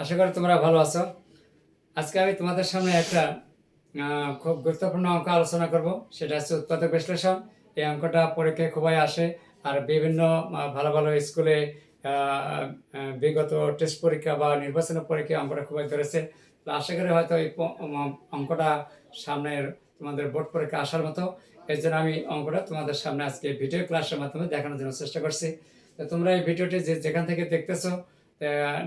আশা করি তোমরা ভালো আছো। আজকে আমি তোমাদের সামনে একটা খুব গুরুত্বপূর্ণ অঙ্ক আলোচনা করব। সেটা হচ্ছে উৎপাদক বিশ্লেষণ। এই অঙ্কটা পরীক্ষায় খুবই আসে আর বিভিন্ন ভালো ভালো স্কুলে বিগত টেস্ট পরীক্ষা বা নির্বাচনী পরীক্ষা অঙ্কটা খুবই ধরেছে। আশা করি হয়তো এই অঙ্কটা সামনের তোমাদের বোর্ড পরীক্ষা আসার মতো। এই জন্য আমি অঙ্কটা তোমাদের সামনে আজকে ভিডিও ক্লাসের মাধ্যমে দেখানোর জন্য চেষ্টা করছি। তো তোমরা এই ভিডিওটি যে যেখান থেকে দেখতেছো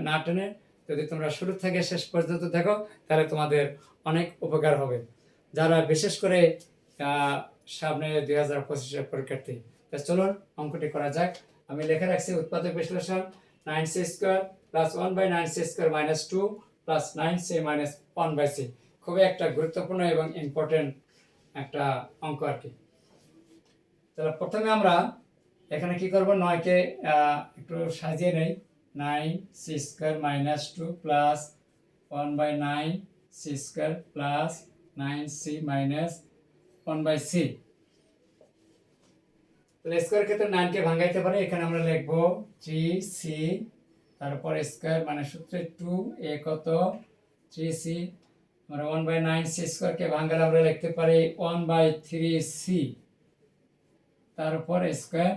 না টেনে যদি তোমরা শুরু থেকে শেষ পর্যন্ত দেখো, তাহলে তোমাদের অনেক উপকার হবে। যারা বিশেষ করে সামনে দুই হাজার পঁচিশের পরীক্ষার্থী, তা চলুন অঙ্কটি করা যাক। আমি লেখা রাখছি উৎপাদক বিশ্লেষণ, nine C square plus one by nine C square minus two plus nine C minus one by C. খুবই একটা গুরুত্বপূর্ণ এবং ইম্পর্টেন্ট একটা অঙ্ক আর কি। তাহলে প্রথমে আমরা এখানে কি করব? নয়কে একটু সাজিয়ে নেই। Nine C square minus two plus one by nine C square plus nine C minus one by C তাহলে স্কোয়ার ক্ষেত্রে নাইনকে ভাঙাইতে পারে এখানে আমরা লিখব থ্রি সি তারপর স্কোয়ার মানে সূত্রে টু এ কত থ্রি সি আমরা ওয়ান বাই নাইন সি স্কোয়ারকে ভাঙালে আমরা লিখতে পারি ওয়ান বাই থ্রি সি তারপর স্কোয়ার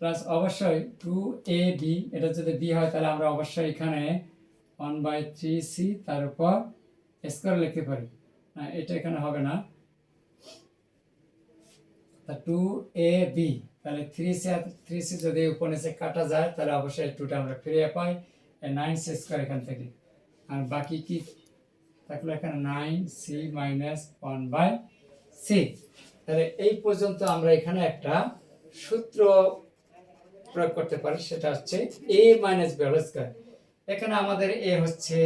প্লাস অবশ্যই টু এ বি এটা যদি বি হয়, তাহলে আমরা অবশ্যই এখানে ওয়ান বাই থ্রি সি তার উপর স্কোয়ার লিখতে পারি। এটা এখানে হবে না। তা টু এ বি তাহলে থ্রি সি থ্রি সি যদি উপর নিচে কাটা যায়, তাহলে অবশ্যই টুটা আমরা ফিরিয়ে পাই। নাইন সি স্কোয়ার এখান থেকে। আর বাকি কি থাকল এখানে? Nine C minus one by C তাহলে এই পর্যন্ত আমরা এখানে একটা সূত্র প্রয়োগ করতে পারি, সেটা হচ্ছে A minus B whole square এখানে আমাদের এ হচ্ছে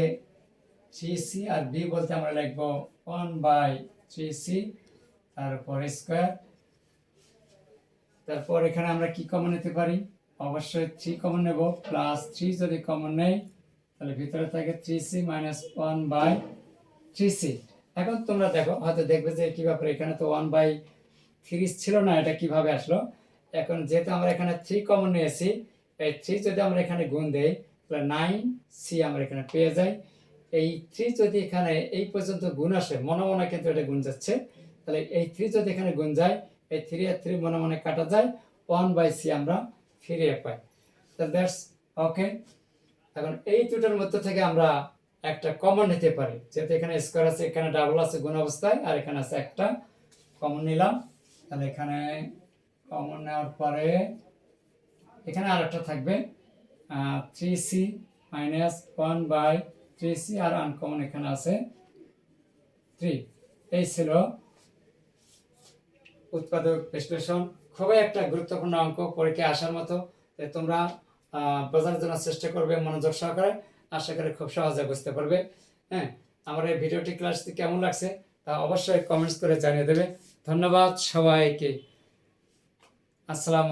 থ্রি সি আর বি বলতে আমরা লিখব ওয়ান বাই থ্রি সি তারপর স্কোয়ার তারপর এখানে আমরা কি কমন নিতে পারি? অবশ্যই থ্রি কমন নেব প্লাস থ্রি যদি কমন নেই, তাহলে ভিতরে থাকে three C minus one by three C এখন তোমরা দেখো, হয়তো দেখবে যে কি ব্যাপারে, এখানে তো ওয়ান বাই থ্রি ছিল না, এটা কীভাবে আসলো? এখন যেহেতু আমরা এখানে থ্রি কমন নিয়েছি এই থ্রি যদি আমরা এখানে গুণ দেই, তাহলে নাইন সি আমরা এখানে পেয়ে যাই। এই থ্রি যদি এখানে এই পর্যন্ত গুণ আসে, মনে মনে কিন্তু এটা গুণ যাচ্ছে। তাহলে এই থ্রি যদি এখানে গুণ যায়, এই থ্রি আর থ্রি মনে মনে কাটা যায় ওয়ান বাই সি আমরা ফিরিয়ে পাই। তো দ্যাটস ওকে এখন এই দুটোর মধ্যে থেকে আমরা একটা কমন নিতে পারি। যেহেতু এখানে স্কোয়ার আছে, এখানে ডাবল আছে, গুণ অবস্থায়, আর এখানে আছে একটা কমন নিলাম। তাহলে এখানে কমন নেওয়ার পরে এখানে আর একটা থাকবে three C minus one by three C R uncommon এখানে আছে থ্রি এই ছিল উৎপাদক বিশ্লেষণ। খুবই একটা গুরুত্বপূর্ণ অঙ্ক পরীক্ষায় আসার মতো। তোমরা বোঝার জন্য চেষ্টা করবে মনোযোগ সহকারে। আশা করি খুব সহজে বুঝতে পারবে। হ্যাঁ আমার এই ভিডিওটি ক্লাসটি কেমন লাগছে তা অবশ্যই কমেন্টস করে জানিয়ে দেবে। ধন্যবাদ সবাইকে। আসসালামু